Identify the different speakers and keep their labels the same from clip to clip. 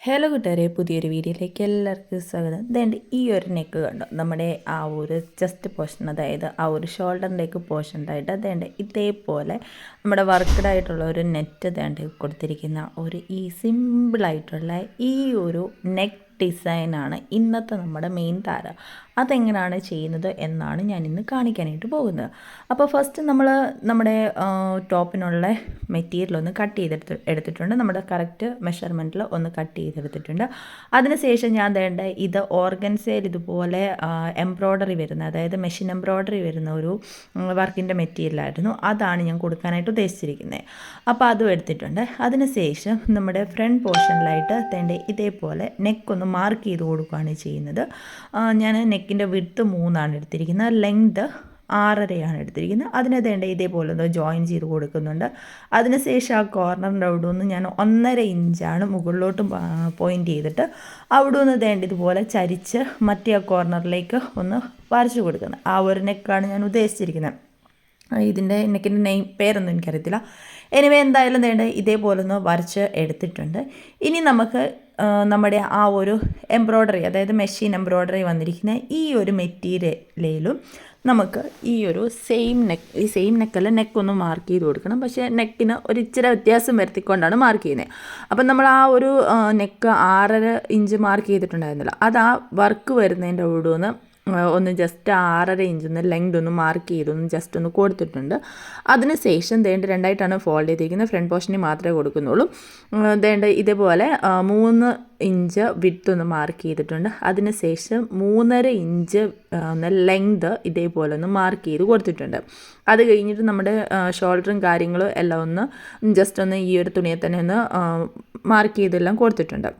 Speaker 1: Hello കൂട്ടുകാരെ പുതിയൊരു വീഡിയോയിലേക്ക് എല്ലാവർക്കും സ്വാഗതം. ഇതേണ്ട ഈ ഒരു നെക്ക് കണ്ടോ? നമ്മുടെ ആ ഒരു ചെസ്റ്റ് പോർഷൻ അതായത് ആ ഒരു ഷോൾഡറിന്റെയൊക്കെ പോർഷനായിട്ട് അതേണ്ട ഇതേപോലെ നമ്മുടെ വർക്കഡ് ആയിട്ടുള്ള ഒരു നെറ്റ് അതേണ്ട കൊടുത്തിരിക്കുന്ന ഒരു ഈ സിമ്പിളായിട്ടുള്ള ഈ ഒരു നെക്ക് ഡിസൈനാണ് ഇന്നത്തെ നമ്മുടെ മെയിൻ താരം. അതെങ്ങനെയാണ് ചെയ്യുന്നത് എന്നാണ് ഞാൻ ഇന്ന് കാണിക്കാനായിട്ട് പോകുന്നത്. അപ്പോൾ ഫസ്റ്റ് നമ്മൾ നമ്മുടെ ടോപ്പിനുള്ള മെറ്റീരിയൽ ഒന്ന് കട്ട് ചെയ്തെടുത്ത് എടുത്തിട്ടുണ്ട്. നമ്മുടെ കറക്റ്റ് മെഷർമെന്റിൽ ഒന്ന് കട്ട് ചെയ്തെടുത്തിട്ടുണ്ട്. അതിനുശേഷം ഞാൻ വേണ്ട ഇത് ഓർഗൻസയിൽ ഇതുപോലെ എംബ്രോയ്ഡറി വരുന്ന അതായത് മെഷീൻ എംബ്രോയ്ഡറി വരുന്ന ഒരു വർക്കിന്റെ മെറ്റീരിയലായിരുന്നു. അതാണ് ഞാൻ കൊടുക്കാനായിട്ട് ഉദ്ദേശിച്ചിരിക്കുന്നത്. അപ്പോൾ അതും എടുത്തിട്ടുണ്ട്. അതിനുശേഷം നമ്മുടെ ഫ്രണ്ട് പോർഷനിലായിട്ട് തേണ്ട ഇതേപോലെ നെക്ക് ഒന്ന് മാർക്ക് ചെയ്ത് കൊടുക്കുകയാണ് ചെയ്യുന്നത്. ഞാൻ നെക്കിന്റെ വിട്ത്ത് മൂന്നാണ് എടുത്തിരിക്കുന്നത്. ലെങ്ത് ആറരയാണ് എടുത്തിരിക്കുന്നത്. അതിന് വേണ്ട ഇതേപോലെ ഒന്ന് ജോയിൻ ചെയ്ത് കൊടുക്കുന്നുണ്ട്. അതിനുശേഷം ആ കോർണറിന്റെ അവിടെ നിന്ന് ഞാൻ ഒന്നര ഇഞ്ചാണ് മുകളിലോട്ട് പോയിന്റ് ചെയ്തിട്ട് അവിടെ നിന്ന് വേണ്ട ഇതുപോലെ ചരിച്ച് മറ്റേ ആ കോർണറിലേക്ക് ഒന്ന് വരച്ചു കൊടുക്കുന്നത്. ആ ഒരു നെക്കാണ് ഞാൻ ഉദ്ദേശിച്ചിരിക്കുന്നത്. ഇതിന്റെ നെക്കിന്റെ നെയിം പേരൊന്നും എനിക്കറിയത്തില്ല. എനിവേ എന്തായാലും വേണ്ട ഇതേപോലെ ഒന്ന് വരച്ച് എടുത്തിട്ടുണ്ട്. ഇനി നമുക്ക് നമ്മുടെ ആ ഒരു എംബ്രോയ്ഡറി അതായത് മെഷീൻ എംബ്രോയ്ഡറി വന്നിരിക്കുന്ന ഈ ഒരു മെറ്റീരിയലിലും നമുക്ക് ഈ ഒരു സെയിം നെക്ക് ഈ സെയിം നെക്കല്ല നെക്ക് ഒന്ന് മാർക്ക് ചെയ്ത് കൊടുക്കണം. പക്ഷേ നെക്കിന് ഒരു ഇച്ചിരി വ്യത്യാസം വരുത്തിക്കൊണ്ടാണ് മാർക്ക് ചെയ്യുന്നത് അപ്പം നമ്മൾ ആ ഒരു നെക്ക് ആറര ഇഞ്ച് മാർക്ക് ചെയ്തിട്ടുണ്ടായിരുന്നില്ല. അത് ആ വർക്ക് വരുന്നതിന്റെ കൂടെ നിന്ന് ഒന്ന് ജസ്റ്റ് ആറര ഇഞ്ചൊന്ന് ലെങ്ത് ഒന്ന് മാർക്ക് ചെയ്തൊന്ന് ജസ്റ്റ് ഒന്ന് കൊടുത്തിട്ടുണ്ട്. അതിന് ശേഷം ദേണ്ട രണ്ടായിട്ടാണ് ഫോൾഡ് ചെയ്തിരിക്കുന്നത്. ഫ്രണ്ട് പോർഷനിൽ മാത്രമേ കൊടുക്കുന്നുള്ളൂ. ദേണ്ട ഇതേപോലെ മൂന്ന് ഇഞ്ച് വിത്ത് ഒന്ന് മാർക്ക് ചെയ്തിട്ടുണ്ട്. അതിന് ശേഷം മൂന്നര ഇഞ്ച് ഒന്ന് ലെങ്ത് ഇതേപോലെ ഒന്ന് മാർക്ക് ചെയ്ത് കൊടുത്തിട്ടുണ്ട്. അത് കഴിഞ്ഞിട്ട് നമ്മുടെ ഷോൾഡറും കാര്യങ്ങളും എല്ലാം ഒന്ന് ജസ്റ്റ് ഒന്ന് ഈ ഒരു തുണിയെ തന്നെ ഒന്ന് മാർക്ക് ചെയ്തെല്ലാം കൊടുത്തിട്ടുണ്ട്.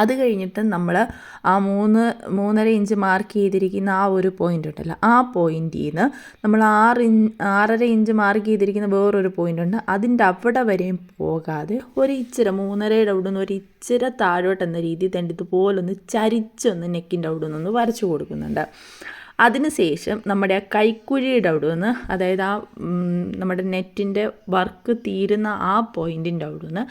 Speaker 1: അത് കഴിഞ്ഞിട്ട് നമ്മൾ ആ മൂന്ന് മൂന്നര ഇഞ്ച് മാർക്ക് ചെയ്തിരിക്കുന്ന ആ ഒരു പോയിന്റ് ഉണ്ടല്ലോ ആ പോയിന്റിൽ നിന്ന് നമ്മൾ ആറ് ഇഞ്ച് ആറര ഇഞ്ച് മാർക്ക് ചെയ്തിരിക്കുന്ന വേറൊരു പോയിന്റ് ഉണ്ട്. അതിന്റെ അവിടെ വരെയും പോകാതെ ഒരു ഇച്ചിര മൂന്നരയുടെ അവിടെ നിന്ന് ഒരു ഇച്ചിര താഴോട്ട് എന്ന രീതിയിൽ തന്നെ ഇതുപോലൊന്ന് ചരിച്ചൊന്ന് നെക്കിന്റെ അവിടെ നിന്നൊന്ന് വരച്ചു കൊടുക്കുന്നുണ്ട്. അതിനുശേഷം നമ്മുടെ ആ കൈക്കുഴിയുടെ അവിടെ നിന്ന് അതായത് ആ നമ്മുടെ നെറ്റിന്റെ വർക്ക് തീരുന്ന ആ പോയിന്റിന്റെ അവിടെ നിന്ന്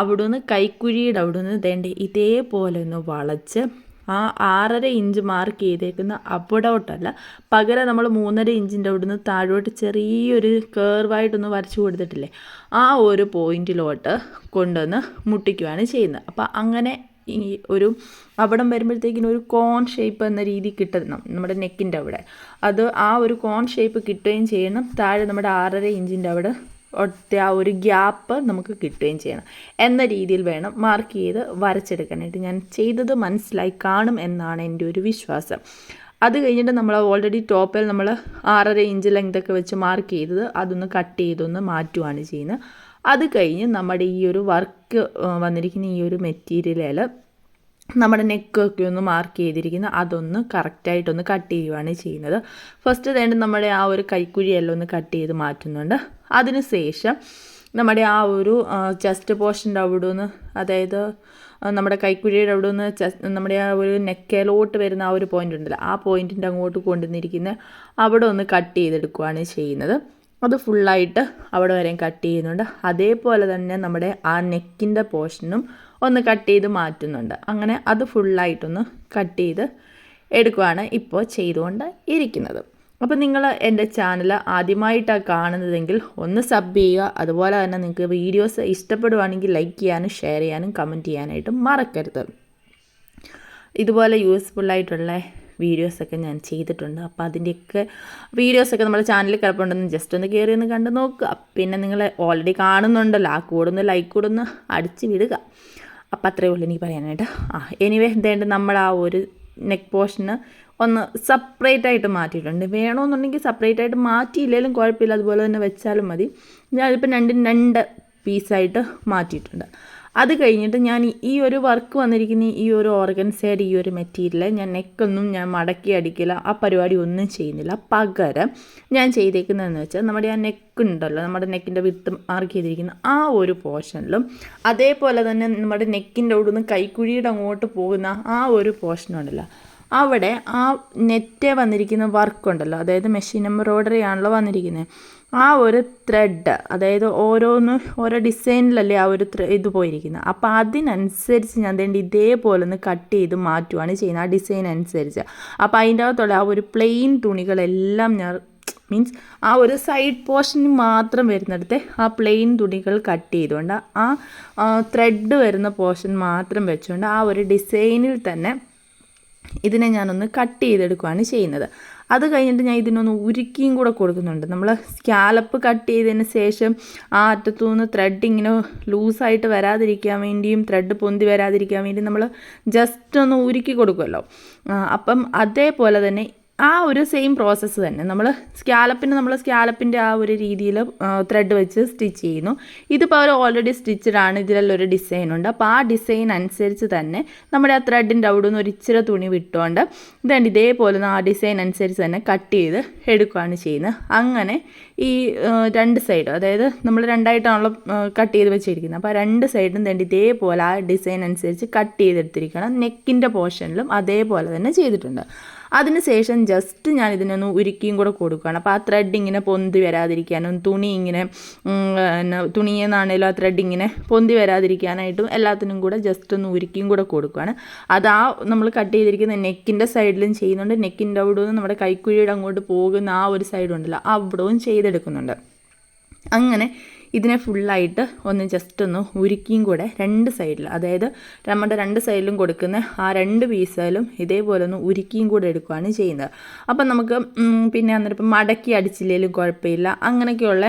Speaker 1: അവിടെ നിന്ന് കൈക്കുഴിയുടെ അവിടെ നിന്ന് വേണ്ട ഇതേപോലെ ഒന്ന് വളച്ച് ആ ആറര ഇഞ്ച് മാർക്ക് ചെയ്തേക്കുന്ന അവിടോട്ടല്ല പകരം നമ്മൾ മൂന്നര ഇഞ്ചിന്റെ അവിടെ നിന്ന് താഴോട്ട് ചെറിയൊരു കേർവായിട്ടൊന്ന് വരച്ചു കൊടുത്തിട്ടില്ലേ ആ ഒരു പോയിന്റിലോട്ട് കൊണ്ടുവന്ന് മുട്ടിക്കുവാണ് ചെയ്യുന്നത്. അപ്പോൾ അങ്ങനെ ഈ ഒരു അവിടം വരുമ്പോഴത്തേക്കിനും ഒരു കോൺ ഷേപ്പ് എന്ന രീതി കിട്ടണം നമ്മുടെ നെക്കിന്റെ അവിടെ. അത് ആ ഒരു കോൺ ഷേപ്പ് കിട്ടുകയും ചെയ്യണം. താഴെ നമ്മുടെ ആറര ഇഞ്ചിന്റെ അവിടെ ഒറ്റ ആ ഒരു ഗ്യാപ്പ് നമുക്ക് കിട്ടുകയും ചെയ്യണം. എന്ന രീതിയിൽ വേണം മാർക്ക് ചെയ്ത് വരച്ചെടുക്കാനായിട്ട്. ഞാൻ ചെയ്തത് മനസ്സിലായി കാണും എന്നാണ് എന്റെ ഒരു വിശ്വാസം. അത് കഴിഞ്ഞിട്ട് നമ്മൾ ഓൾറെഡി ടോപ്പിൽ നമ്മൾ ആറര ഇഞ്ച് ലെങ്ത് ഒക്കെ വെച്ച് മാർക്ക് ചെയ്തത് അതൊന്ന് കട്ട് ചെയ്തൊന്ന് മാറ്റുകയാണ് ചെയ്യുന്നത്. അത് കഴിഞ്ഞ് നമ്മുടെ ഈ ഒരു വർക്ക് വന്നിരിക്കുന്ന ഈ ഒരു മെറ്റീരിയലിൽ നമ്മുടെ നെക്കൊക്കെ ഒന്ന് മാർക്ക് ചെയ്തിരിക്കുന്ന അതൊന്ന് കറക്റ്റായിട്ടൊന്ന് കട്ട് ചെയ്യുവാണ് ചെയ്യുന്നത്. ഫസ്റ്റ് വേണ്ട നമ്മുടെ ആ ഒരു കൈക്കുഴിയെല്ലാം ഒന്ന് കട്ട് ചെയ്ത് മാറ്റുന്നുണ്ട്. അതിന് ശേഷം നമ്മുടെ ആ ഒരു ചെസ്റ്റ് പോർഷന്റെ അവിടെ നിന്ന് അതായത് നമ്മുടെ കൈക്കുഴിയുടെ അവിടെ നിന്ന് ചെസ്റ്റ് നമ്മുടെ ആ ഒരു നെക്കേലോട്ട് വരുന്ന ആ ഒരു പോയിന്റ് ഉണ്ടല്ലോ ആ പോയിന്റിന്റെ അങ്ങോട്ട് കൊണ്ടുവന്നിരിക്കുന്ന അവിടെ ഒന്ന് കട്ട് ചെയ്തെടുക്കുകയാണ് ചെയ്യുന്നത്. അത് ഫുള്ളായിട്ട് അവിടെ വരെയും കട്ട് ചെയ്യുന്നുണ്ട്. അതേപോലെ തന്നെ നമ്മുടെ ആ നെക്കിന്റെ പോർഷനും ഒന്ന് കട്ട് ചെയ്ത് മാറ്റുന്നുണ്ട്. അങ്ങനെ അത് ഫുള്ളായിട്ടൊന്ന് കട്ട് ചെയ്ത് എടുക്കുകയാണ് ഇപ്പോൾ ചെയ്തുകൊണ്ട് ഇരിക്കുന്നത് അപ്പോൾ നിങ്ങൾ എന്റെ ചാനൽ ആദ്യമായിട്ടാണ് കാണുന്നതെങ്കിൽ ഒന്ന് സബ് ചെയ്യുക. അതുപോലെ തന്നെ നിങ്ങൾക്ക് വീഡിയോസ് ഇഷ്ടപ്പെടുവാണെങ്കിൽ ലൈക്ക് ചെയ്യാനും ഷെയർ ചെയ്യാനും കമന്റ് ചെയ്യാനായിട്ടും മറക്കരുത്. ഇതുപോലെ യൂസ്ഫുള്ളായിട്ടുള്ള വീഡിയോസൊക്കെ ഞാൻ ചെയ്തിട്ടുണ്ട്. അപ്പോൾ അതിന്റെയൊക്കെ വീഡിയോസൊക്കെ നമ്മുടെ ചാനലിൽ കിടപ്പുണ്ടെന്ന് ജസ്റ്റ് ഒന്ന് കയറി ഒന്ന് കണ്ട് നോക്കുക. പിന്നെ നിങ്ങൾ ഓൾറെഡി കാണുന്നുണ്ടല്ലോ. ആ കൂടുന്ന ലൈക്ക് കൂടുന്ന അടിച്ച് വിടുക. അപ്പം അത്രയേ ഉള്ളൂ എനിക്ക് പറയാനായിട്ട്. ആ എനിവേ എന്തായാലും നമ്മൾ ആ ഒരു നെക്ക് പോർഷന് ഒന്ന് സെപ്പറേറ്റ് ആയിട്ട് മാറ്റിയിട്ടുണ്ട്. വേണമെന്നുണ്ടെങ്കിൽ സെപ്പറേറ്റ് ആയിട്ട് മാറ്റിയില്ലെങ്കിലും കുഴപ്പമില്ല. അതുപോലെ തന്നെ വെച്ചാലും മതി. ഞാനിപ്പോൾ രണ്ടും രണ്ട് പീസായിട്ട് മാറ്റിയിട്ടുണ്ട്. അത് കഴിഞ്ഞിട്ട് ഞാൻ ഈ ഒരു വർക്ക് വന്നിരിക്കുന്ന ഈ ഒരു ഓർഗൻസൈഡ് ഈ ഒരു മെറ്റീരിയൽ ഞാൻ നെക്കൊന്നും ഞാൻ മടക്കി അടിക്കില്ല. ആ പരിപാടി ഒന്നും ചെയ്യുന്നില്ല. പകരം ഞാൻ ചെയ്തേക്കുന്നതെന്ന് വെച്ചാൽ നമ്മുടെ ആ നെക്ക് ഉണ്ടല്ലോ നമ്മുടെ നെക്കിന്റെ വിത്ത് മാർക്ക് ചെയ്തിരിക്കുന്ന ആ ഒരു പോർഷനിലും അതേപോലെ തന്നെ നമ്മുടെ നെക്കിന്റെ അവിടുന്ന് കൈക്കുഴിയുടെ അങ്ങോട്ട് പോകുന്ന ആ ഒരു പോർഷനുണ്ടല്ലോ അവിടെ ആ നെറ്റ് വന്നിരിക്കുന്ന വർക്ക് ഉണ്ടല്ലോ. അതായത് മെഷീൻ എംബ്രോയ്ഡറി ആണല്ലോ വന്നിരിക്കുന്നത് ആ ഒരു ത്രെഡ് അതായത് ഓരോന്ന് ഓരോ ഡിസൈനിലല്ലേ ആ ഒരു ഇത് പോയിരിക്കുന്നത് അപ്പോൾ അതിനനുസരിച്ച് ഞാൻ എന്ത് ഇതേപോലെ ഒന്ന് കട്ട് ചെയ്ത് മാറ്റുവാണ് ചെയ്യുന്നത് ആ ഡിസൈൻ അനുസരിച്ച്. അപ്പോൾ അതിന്റെ അകത്തുള്ള ആ ഒരു പ്ലെയിൻ തുണികളെല്ലാം ഞാൻ മീൻസ് ആ ഒരു സൈഡ് പോർഷന് മാത്രം വരുന്നിടത്ത് ആ പ്ലെയിൻ തുണികൾ കട്ട് ചെയ്തുകൊണ്ട് ആ ത്രെഡ് വരുന്ന പോർഷൻ മാത്രം വെച്ചുകൊണ്ട് ആ ഒരു ഡിസൈനിൽ തന്നെ ഇതിനെ ഞാനൊന്ന് കട്ട് ചെയ്തെടുക്കുകയാണ് ചെയ്യുന്നത്. അത് കഴിഞ്ഞിട്ട് ഞാൻ ഇതിനൊന്ന് ഉരുക്കിയും കൂടെ കൊടുക്കുന്നുണ്ട്. നമ്മൾ സ്കാലപ്പ് കട്ട് ചെയ്തതിന് ശേഷം ആ അറ്റത്തു നിന്ന് ത്രെഡ് ഇങ്ങനെ ലൂസായിട്ട് വരാതിരിക്കാൻ വേണ്ടിയും ത്രെഡ് പൊന്തി വരാതിരിക്കാൻ വേണ്ടി നമ്മൾ ജസ്റ്റ് ഒന്ന് ഉരുക്കി കൊടുക്കുമല്ലോ അപ്പം അതേപോലെ തന്നെ ആ ഒരു സെയിം പ്രോസസ്സ് തന്നെ. നമ്മൾ സ്കാലപ്പിന് നമ്മൾ സ്കാലപ്പിന്റെ ആ ഒരു രീതിയിൽ ത്രെഡ് വെച്ച് സ്റ്റിച്ച് ചെയ്യുന്നു. ഇതിപ്പോൾ അവർ ഓൾറെഡി ആണ്. ഇതിലെല്ലാം ഒരു ഡിസൈൻ ഉണ്ട്. അപ്പോൾ ആ ഡിസൈൻ അനുസരിച്ച് തന്നെ നമ്മുടെ ആ ത്രെഡിന്റെ അവിടെ നിന്ന് ഒരു ഇച്ചിരി തുണി വിട്ടുകൊണ്ട് ഇതാണ്ട് ഇതേപോലെ ആ ഡിസൈൻ അനുസരിച്ച് തന്നെ കട്ട് ചെയ്ത് എടുക്കുകയാണ് ചെയ്യുന്നത്. അങ്ങനെ ഈ രണ്ട് സൈഡും അതായത് നമ്മൾ രണ്ടായിട്ടാണല്ലോ കട്ട് ചെയ്ത് വെച്ചിരിക്കുന്നത്. അപ്പോൾ രണ്ട് സൈഡും തന്നെ ഇതേപോലെ ആ ഡിസൈൻ അനുസരിച്ച് കട്ട് ചെയ്തെടുത്തിരിക്കണം നെക്കിന്റെ പോർഷനിലും അതേപോലെ തന്നെ ചെയ്തിട്ടുണ്ട്. അതിനുശേഷം ജസ്റ്റ് ഞാൻ ഇതിനൊന്ന് ഉരുക്കിയും കൂടെ കൊടുക്കുകയാണ്. അപ്പോൾ ആ ത്രെഡ് ഇങ്ങനെ പൊന്തി വരാതിരിക്കാനും തുണി ഇങ്ങനെ തുണിയെന്നാണേലും ആ ത്രെഡ് ഇങ്ങനെ പൊന്തി വരാതിരിക്കാനായിട്ടും എല്ലാത്തിനും കൂടെ ജസ്റ്റ് ഒന്ന് ഉരുക്കിയും കൂടെ കൊടുക്കുകയാണ്. അത് ആ നമ്മൾ കട്ട് ചെയ്തിരിക്കുന്ന നെക്കിന്റെ സൈഡിലും ചെയ്യുന്നുണ്ട്. നെക്കിന്റെ അവിടെ നിന്ന് നമ്മുടെ കൈക്കുഴിയുടെ അങ്ങോട്ട് പോകുന്ന ആ ഒരു സൈഡുണ്ടല്ലോ അവിടവും ചെയ്തെടുക്കുന്നുണ്ട്. അങ്ങനെ ഇതിനെ ഫുള്ളായിട്ട് ഒന്ന് ജസ്റ്റ് ഒന്ന് ഉരുക്കിയും കൂടെ രണ്ട് സൈഡിൽ അതായത് നമ്മുടെ രണ്ട് സൈഡിലും കൊടുക്കുന്ന ആ രണ്ട് പീസിലും ഇതേപോലെ ഒന്ന് ഉരുക്കിയും കൂടെ എടുക്കുകയാണ് ചെയ്യുന്നത്. അപ്പം നമുക്ക് പിന്നെ അന്നേരം മടക്കി അടിച്ചില്ലെങ്കിലും കുഴപ്പമില്ല. അങ്ങനെയൊക്കെയുള്ള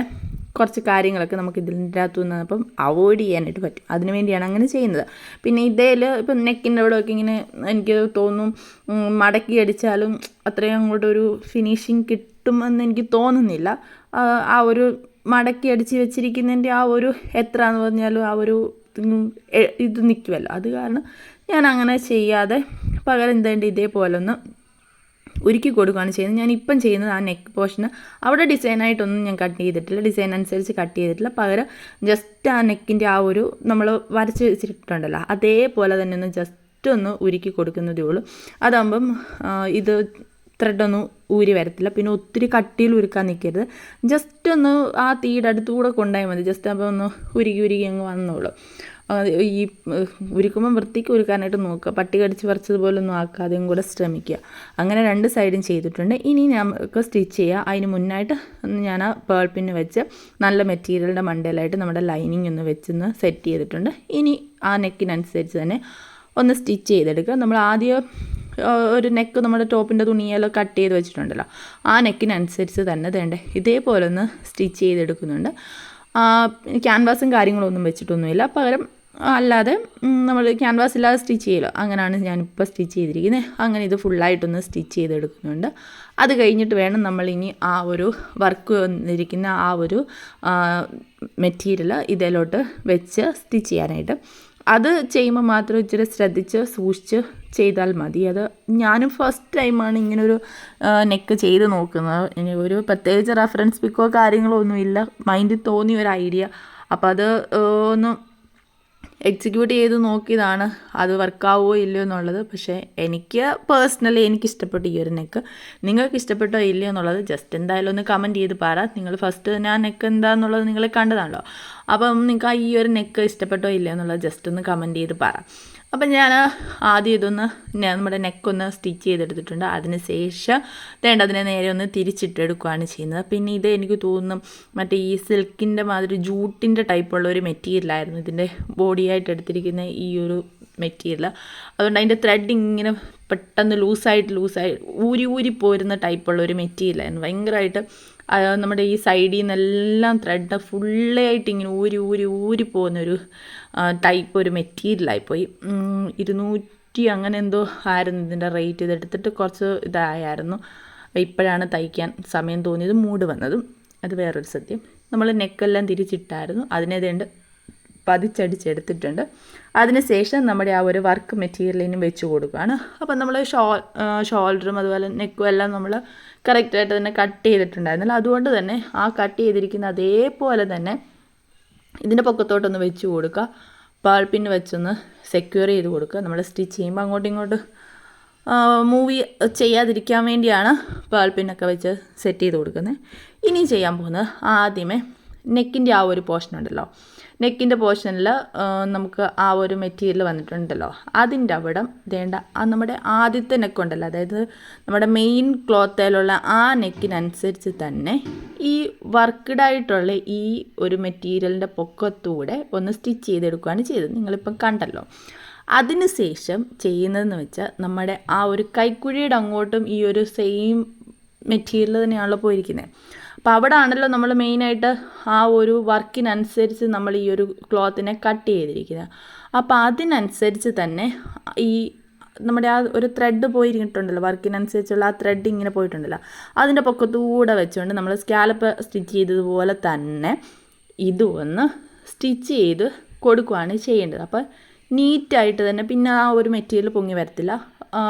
Speaker 1: കുറച്ച് കാര്യങ്ങളൊക്കെ നമുക്ക് ഇതിന്റെ അകത്തു നിന്ന് അപ്പം അവോയ്ഡ് ചെയ്യാനായിട്ട് പറ്റും. അതിന് വേണ്ടിയാണ് അങ്ങനെ ചെയ്യുന്നത്. പിന്നെ ഇതേൽ ഇപ്പം നെക്കിന്റെ അവിടെയൊക്കെ ഇങ്ങനെ എനിക്ക് തോന്നും മടക്കി അടിച്ചാലും അത്രയും അങ്ങോട്ടൊരു ഫിനിഷിങ് കിട്ടുമെന്ന് എനിക്ക് തോന്നുന്നില്ല. ആ ഒരു മടക്കി അടിച്ച് വെച്ചിരിക്കുന്നതിന്റെ ആ ഒരു എത്ര എന്ന് പറഞ്ഞാലും ആ ഒരു ഇത് നിൽക്കുമല്ലോ അത് കാരണം ഞാൻ അങ്ങനെ ചെയ്യാതെ പകരം എന്തേണ്ട ഇതേപോലെ ഒന്ന് ഒരുക്കി കൊടുക്കുകയാണ് ചെയ്യുന്നത്. ഞാൻ ഇപ്പം ചെയ്യുന്നത് ആ നെക്ക് പോർഷന് അവിടെ ഡിസൈനായിട്ടൊന്നും ഞാൻ കട്ട് ചെയ്തിട്ടില്ല. ഡിസൈൻ അനുസരിച്ച് കട്ട് ചെയ്തിട്ടില്ല. പകരം ജസ്റ്റ് ആ നെക്കിന്റെ ആ ഒരു നമ്മൾ വരച്ച് വെച്ചിട്ടുണ്ടല്ലോ. അതേപോലെ തന്നെ ഒന്ന് ജസ്റ്റ് ഒന്ന് ഉരുക്കി കൊടുക്കുന്നതേ ഉള്ളൂ. അതാകുമ്പം ഇത് ത്രെഡൊന്നും ഊരി വരത്തില്ല. പിന്നെ ഒത്തിരി കട്ടിയിൽ ഉരുക്കാൻ നിൽക്കരുത് ജസ്റ്റ് ഒന്ന് ആ തീയുടെ അടുത്തുകൂടെ കൊണ്ടായാൽ മതി. ജസ്റ്റ് അപ്പോൾ ഒന്ന് ഉരുകി ഉരുകി അങ്ങ് വന്നോളൂ. ഈ ഉരുക്കുമ്പോൾ വൃത്തിക്ക് ഉരുക്കാനായിട്ട് നോക്കുക. പട്ടി കടിച്ച് പറിച്ചതുപോലെ ഒന്നും ആക്കാതെയും കൂടെ ശ്രമിക്കുക. അങ്ങനെ രണ്ട് സൈഡും ചെയ്തിട്ടുണ്ട്. ഇനി നമുക്ക് സ്റ്റിച്ച് ചെയ്യുക അതിന് മുന്നായിട്ട് ഞാൻ ആ പേൾ പിന്ന് വെച്ച് നല്ല മെറ്റീരിയലിന്റെ മണ്ടയിലായിട്ട് നമ്മുടെ ലൈനിങ് ഒന്ന് വെച്ചൊന്ന് സെറ്റ് ചെയ്തിട്ടുണ്ട്. ഇനി ആ നെക്കിനനുസരിച്ച് തന്നെ ഒന്ന് സ്റ്റിച്ച് ചെയ്തെടുക്കുക. നമ്മൾ ആദ്യം ഒരു നെക്ക് നമ്മുടെ ടോപ്പിന്റെ തുണിയെല്ലാം കട്ട് ചെയ്ത് വെച്ചിട്ടുണ്ടല്ലോ. ആ നെക്കിനനുസരിച്ച് തന്നെ വേണ്ടേ ഇതേപോലെ ഒന്ന് സ്റ്റിച്ച് ചെയ്തെടുക്കുന്നുണ്ട് ക്യാൻവാസും കാര്യങ്ങളൊന്നും വെച്ചിട്ടൊന്നുമില്ല. പകരം അല്ലാതെ നമ്മൾ ക്യാൻവാസ് ഇല്ലാതെ സ്റ്റിച്ച് ചെയ്യലോ. അങ്ങനെയാണ് ഞാനിപ്പോൾ സ്റ്റിച്ച് ചെയ്തിരിക്കുന്നത് അങ്ങനെ ഇത് ഫുള്ളായിട്ടൊന്ന് സ്റ്റിച്ച് ചെയ്തെടുക്കുന്നുണ്ട്. അത് കഴിഞ്ഞിട്ട് വേണം നമ്മൾ ഇനി ആ ഒരു വർക്ക് വന്നിരിക്കുന്ന ആ ഒരു മെറ്റീരിയൽ ഇതിലോട്ട് വെച്ച് സ്റ്റിച്ച് ചെയ്യാനായിട്ട്. അത് ചെയ്യുമ്പോൾ മാത്രം ഇച്ചിരി ശ്രദ്ധിച്ച് സൂക്ഷിച്ച് ചെയ്താൽ മതി. അത് ഞാനും ഫസ്റ്റ് ടൈമാണ് ഇങ്ങനൊരു നെക്ക് ചെയ്ത് നോക്കുന്നത്. ഇനി ഒരു പ്രത്യേകിച്ച് റെഫറൻസ് പിക്കോ കാര്യങ്ങളോ ഒന്നുമില്ല. മൈൻഡിൽ തോന്നിയ ഒരു ഐഡിയ അപ്പോൾ അത് ഒന്ന് എക്സിക്യൂട്ട് ചെയ്ത് നോക്കിയതാണ് അത് വർക്കാവുമോ ഇല്ലയോ എന്നുള്ളത്. പക്ഷേ എനിക്ക് പേഴ്സണലി എനിക്ക് ഇഷ്ടപ്പെട്ട ഈ ഒരു നെക്ക്. നിങ്ങൾക്ക് ഇഷ്ടപ്പെട്ടോ ഇല്ലയോ എന്നുള്ളത് ജസ്റ്റ് എന്തായാലും ഒന്ന് കമന്റ് ചെയ്ത് പറ. നിങ്ങൾ ഫസ്റ്റ് ഞാൻ നെക്ക് എന്താണെന്നുള്ളത് നിങ്ങൾ കണ്ടതാണല്ലോ. അപ്പം നിങ്ങൾക്ക് ആ ഈ ഒരു നെക്ക് ഇഷ്ടപ്പെട്ടോ ഇല്ലയോ എന്നുള്ളത് ജസ്റ്റ് ഒന്ന് കമന്റ് ചെയ്ത് പറ. അപ്പം ഞാൻ ആദ്യം ഇതൊന്ന് നമ്മുടെ നെക്കൊന്ന് സ്റ്റിച്ച് ചെയ്തെടുത്തിട്ടുണ്ട്. അതിന് ശേഷം വേണ്ട അതിനെ നേരെ ഒന്ന് തിരിച്ചിട്ടെടുക്കുകയാണ് ചെയ്യുന്നത്. പിന്നെ ഇത് എനിക്ക് തോന്നുന്നു മറ്റേ ഈ സിൽക്കിന്റെ മാതിരി ജൂട്ടിന്റെ ടൈപ്പുള്ള ഒരു മെറ്റീരിയലായിരുന്നു ഇതിന്റെ ബോഡിയായിട്ട് എടുത്തിരിക്കുന്ന ഈ ഒരു മെറ്റീരിയൽ അതുകൊണ്ട് അതിന്റെ ത്രെഡ് ഇങ്ങനെ പെട്ടെന്ന് ലൂസായിട്ട് ലൂസായി ഊരി ഊരി പോരുന്ന ടൈപ്പുള്ള ഒരു മെറ്റീരിയലായിരുന്നു ഭയങ്കരമായിട്ട് നമ്മുടെ ഈ സൈഡിൽ നിന്നെല്ലാം ത്രെഡ് ഫുള്ളായിട്ട് ഇങ്ങനെ ഊരി ഊരി ഊരി പോകുന്നൊരു ടൈപ്പ് ഒരു മെറ്റീരിയലായിപ്പോയി ഇരുന്നൂറ്റി അങ്ങനെ എന്തോ ആയിരുന്നു ഇതിന്റെ റേറ്റ് ഇതെടുത്തിട്ട് കുറച്ച് ഇതായായിരുന്നു. ഇപ്പോഴാണ് തയ്ക്കാൻ സമയം തോന്നിയത്. മൂഡ് വന്നതും. അത് വേറൊരു സത്യം. നമ്മൾ നെക്കെല്ലാം തിരിച്ചിട്ടായിരുന്നു. അതിനേതേണ്ട് പതിച്ചടിച്ചെടുത്തിട്ടുണ്ട്. അതിനുശേഷം നമ്മുടെ ആ ഒരു വർക്ക് മെറ്റീരിയലിനും വെച്ച് കൊടുക്കുകയാണ്. അപ്പം നമ്മൾ ഷോൾ ഷോൾഡറും അതുപോലെ നെക്കും എല്ലാം നമ്മൾ കറക്റ്റായിട്ട് തന്നെ കട്ട് ചെയ്തിട്ടുണ്ടായിരുന്നില്ല. അതുകൊണ്ട് തന്നെ ആ കട്ട് ചെയ്തിരിക്കുന്ന അതേപോലെ തന്നെ ഇതിന്റെ പൊക്കത്തോട്ടൊന്ന് വെച്ച് കൊടുക്കുക. പാൾപ്പിന് വെച്ചൊന്ന് സെക്യൂർ ചെയ്ത് കൊടുക്കുക. നമ്മൾ സ്റ്റിച്ച് ചെയ്യുമ്പോൾ അങ്ങോട്ടും ഇങ്ങോട്ടും മൂവി ചെയ്യാതിരിക്കാൻ വേണ്ടിയാണ് പാൾപിന്നൊക്കെ വെച്ച് സെറ്റ് ചെയ്ത് കൊടുക്കുന്നത്. ഇനി ചെയ്യാൻ പോകുന്നത് ആദ്യമേ നെക്കിന്റെ ആ ഒരു പോർഷൻ ഉണ്ടല്ലോ. നെക്കിന്റെ പോർഷനിൽ നമുക്ക് ആ ഒരു മെറ്റീരിയൽ വന്നിട്ടുണ്ടല്ലോ. അതിന്റെ അവിടെ വേണ്ട ആ നമ്മുടെ ആദ്യത്തെ നെക്കുണ്ടല്ലോ അതായത് നമ്മുടെ മെയിൻ ക്ലോത്തേലുള്ള ആ നെക്കിനനുസരിച്ച് തന്നെ ഈ വർക്ക്ഡായിട്ടുള്ള ഈ ഒരു മെറ്റീരിയലിന്റെ പൊക്കത്തൂടെ ഒന്ന് സ്റ്റിച്ച് ചെയ്തെടുക്കുകയാണ് ചെയ്തത്. നിങ്ങളിപ്പം കണ്ടല്ലോ. അതിനുശേഷം ചെയ്യുന്നതെന്ന് വെച്ചാൽ നമ്മുടെ ആ ഒരു കൈക്കുഴിയുടെ അങ്ങോട്ടും ഈ ഒരു സെയിം മെറ്റീരിയൽ തന്നെയാണല്ലോ പോയിരിക്കുന്നത് അപ്പോൾ അവിടെ ആണല്ലോ നമ്മൾ മെയിനായിട്ട് ആ ഒരു വർക്കിനനുസരിച്ച് നമ്മൾ ഈ ഒരു ക്ലോത്തിനെ കട്ട് ചെയ്തിരിക്കുന്നത് അപ്പോൾ അതിനനുസരിച്ച് തന്നെ ഈ നമ്മുടെ ആ ഒരു ത്രെഡ് പോയിട്ടുണ്ടല്ലോ വർക്കിനനുസരിച്ചുള്ള ആ ത്രെഡ് ഇങ്ങനെ പോയിട്ടുണ്ടല്ലോ. അതിന്റെ പൊക്കത്തൂടെ വെച്ചുകൊണ്ട് നമ്മൾ സ്കാലപ്പ് സ്റ്റിച്ച് ചെയ്തതുപോലെ തന്നെ ഇതും ഒന്ന് സ്റ്റിച്ച് ചെയ്ത് കൊടുക്കുകയാണ് ചെയ്യേണ്ടത്. അപ്പോൾ നീറ്റായിട്ട് തന്നെ പിന്നെ ആ ഒരു മെറ്റീരിയൽ പൊങ്ങി വരത്തില്ല.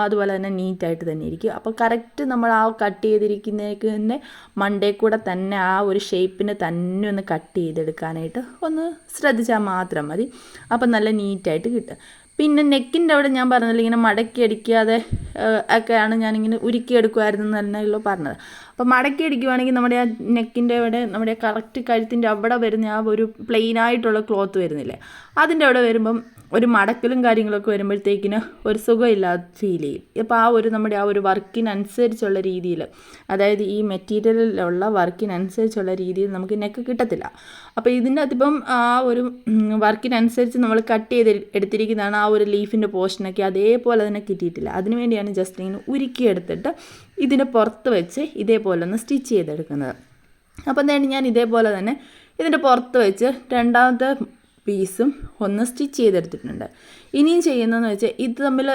Speaker 1: അതുപോലെ തന്നെ നീറ്റായിട്ട് തന്നെ ഇരിക്കും. അപ്പോൾ കറക്റ്റ് നമ്മൾ ആ കട്ട് ചെയ്തിരിക്കുന്നതിലേക്ക് തന്നെ മണ്ടേ കൂടെ തന്നെ ആ ഒരു ഷേപ്പിന് തന്നെ ഒന്ന് കട്ട് ചെയ്തെടുക്കാനായിട്ട് ഒന്ന് ശ്രദ്ധിച്ചാൽ മാത്രം മതി. അപ്പം നല്ല നീറ്റായിട്ട് കിട്ടും. പിന്നെ നെക്കിന്റെ അവിടെ ഞാൻ പറഞ്ഞില്ല ഇങ്ങനെ മടക്കി അടിക്കാതെ ഒക്കെയാണ് ഞാനിങ്ങനെ ഉരുക്കി എടുക്കുമായിരുന്നു എന്നല്ലോ പറഞ്ഞത്. അപ്പോൾ മടക്കി അടിക്കുവാണെങ്കിൽ നമ്മുടെ ആ നെക്കിന്റെ അവിടെ നമ്മുടെ കറക്റ്റ് കഴുത്തിന്റെ അവിടെ വരുന്ന ആ ഒരു പ്ലെയിൻ ആയിട്ടുള്ള ക്ലോത്ത് വരുന്നില്ലേ അതിന്റെ അവിടെ വരുമ്പം ഒരു മടക്കലും കാര്യങ്ങളൊക്കെ വരുമ്പോഴത്തേക്കിന് ഒരു സുഖമില്ലാതെ ഫീൽ ചെയ്യും. അപ്പോൾ ആ ഒരു നമ്മുടെ ആ ഒരു വർക്കിനനുസരിച്ചുള്ള രീതിയിൽ അതായത് ഈ മെറ്റീരിയലിലുള്ള വർക്കിനനുസരിച്ചുള്ള രീതിയിൽ നമുക്ക് നെക്ക് കിട്ടത്തില്ല. അപ്പോൾ ഇതിന്റെ അകത്തിപ്പം ആ ഒരു വർക്കിനനുസരിച്ച് നമ്മൾ കട്ട് ചെയ്ത് എടുത്തിരിക്കുന്നതാണ് ആ ഒരു ലീഫിന്റെ പോർഷനൊക്കെ അതേപോലെ തന്നെ കിട്ടിയിട്ടില്ല. അതിനുവേണ്ടിയാണ് ജസ്റ്റ് ഇങ്ങനെ ഉരുക്കിയെടുത്തിട്ട് ഇതിന്റെ പുറത്ത് വെച്ച് ഇതേപോലെ ഒന്ന് സ്റ്റിച്ച് ചെയ്തെടുക്കുന്നത്. അപ്പോൾ എന്തായാലും ഞാൻ ഇതേപോലെ തന്നെ ഇതിന്റെ പുറത്ത് വെച്ച് രണ്ടാമത്തെ പീസും ഒന്ന് സ്റ്റിച്ച് ചെയ്തെടുത്തിട്ടുണ്ട്. ഇനിയും ചെയ്യുന്നതെന്ന് വെച്ചാൽ ഇത് തമ്മിൽ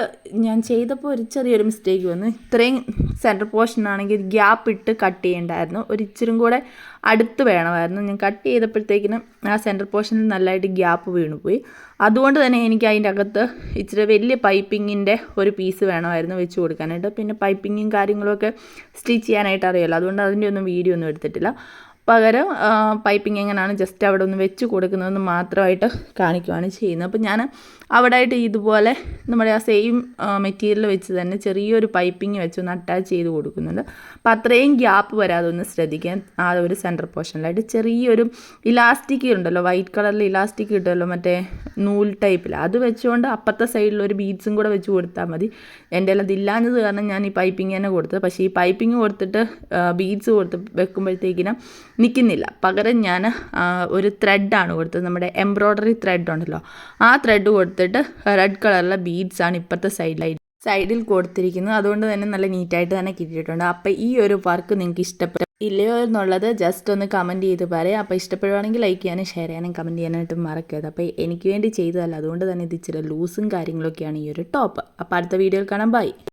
Speaker 1: ഞാൻ ചെയ്തപ്പോൾ ഒരു ചെറിയൊരു മിസ്റ്റേക്ക് വന്നു. ഇത്രയും സെന്റർ പോർഷൻ ആണെങ്കിൽ ഗ്യാപ്പ് ഇട്ട് കട്ട് ചെയ്യേണ്ടായിരുന്നു. ഒരു ഇച്ചിരും കൂടെ അടുത്ത് വേണമായിരുന്നു. ഞാൻ കട്ട് ചെയ്തപ്പോഴത്തേക്കിനും ആ സെന്റർ പോർഷനിൽ നല്ലതായിട്ട് ഗ്യാപ്പ് വീണുപോയി. അതുകൊണ്ട് തന്നെ എനിക്ക് അതിന്റെ അകത്ത് ഇച്ചിരി വലിയ പൈപ്പിങ്ങിന്റെ ഒരു പീസ് വേണമായിരുന്നു വെച്ച് കൊടുക്കാനായിട്ട്. പിന്നെ പൈപ്പിങ്ങും കാര്യങ്ങളൊക്കെ സ്റ്റിച്ച് ചെയ്യാനായിട്ട് അറിയാമല്ലോ അതുകൊണ്ട് അതിന്റെ ഒന്നും വീഡിയോ ഒന്നും എടുത്തിട്ടില്ല. പകരം പൈപ്പിംഗ് എങ്ങനെയാണ് ജസ്റ്റ് അവിടെ ഒന്ന് വെച്ച് കൊടുക്കുന്നതെന്ന് മാത്രമായിട്ട് കാണിക്കുകയാണ് ചെയ്യുന്നത്. അപ്പോൾ ഞാൻ അവിടെ ആയിട്ട് ഇതുപോലെ നമ്മുടെ ആ സെയിം മെറ്റീരിയൽ വെച്ച് തന്നെ ചെറിയൊരു പൈപ്പിംഗ് വെച്ച് ഒന്ന് അറ്റാച്ച് ചെയ്ത് കൊടുക്കുന്നുണ്ട്. അപ്പോൾ അത്രയും ഗ്യാപ്പ് വരാതെ ഒന്ന് ശ്രദ്ധിക്കാൻ ആ ഒരു സെന്റർ പോർഷനിലായിട്ട് ചെറിയൊരു ഇലാസ്റ്റിക് ഉണ്ടല്ലോ വൈറ്റ് കളറിൽ ഇലാസ്റ്റിക് കിട്ടുമല്ലോ മറ്റേ നൂൽ ടൈപ്പിൽ അത് വെച്ചുകൊണ്ട് അപ്പുറത്തെ സൈഡിൽ ഒരു ബീഡ്സും കൂടെ വെച്ച് കൊടുത്താൽ മതി. എന്റെ എല്ലാം ഇല്ലാഞ്ഞത് കാരണം ഞാൻ ഈ പൈപ്പിംഗ് തന്നെ കൊടുത്തത്. പക്ഷേ ഈ പൈപ്പിംഗ് കൊടുത്തിട്ട് ബീഡ്സ് കൊടുത്ത് വെക്കുമ്പോഴത്തേക്കിനും നിൽക്കുന്നില്ല പകരം ഞാൻ ഒരു ത്രെഡാണ് കൊടുത്തത്. നമ്മുടെ എംബ്രോയ്ഡറി ത്രെഡ് ഉണ്ടല്ലോ ആ ത്രെഡ് കൊടുത്തിട്ട് റെഡ് കളറിലെ ബീഡ്സാണ് ഇപ്പോഴത്തെ സൈഡിലായി സൈഡിൽ കൊടുത്തിരിക്കുന്നത്. അതുകൊണ്ട് തന്നെ നല്ല നീറ്റായിട്ട് തന്നെ കിട്ടിയിട്ടുണ്ട്. അപ്പോൾ ഈ ഒരു വർക്ക് നിങ്ങൾക്ക് ഇഷ്ടപ്പെട്ടു ഇല്ലയോ എന്നുള്ളത് ജസ്റ്റ് ഒന്ന് കമന്റ് ചെയ്ത് പറയാം. അപ്പോൾ ഇഷ്ടപ്പെടുവാണെങ്കിൽ ലൈക്ക് ചെയ്യാനും ഷെയർ ചെയ്യാനും കമന്റ് ചെയ്യാനായിട്ടും മറക്കരുത്. അപ്പോൾ എനിക്ക് വേണ്ടി ചെയ്തതല്ല. അതുകൊണ്ട് തന്നെ ഇത് ഇച്ചിരി ലൂസും കാര്യങ്ങളൊക്കെയാണ് ഈ ഒരു ടോപ്പ് അപ്പോൾ അടുത്ത വീഡിയോയിൽ കാണാം. ബൈ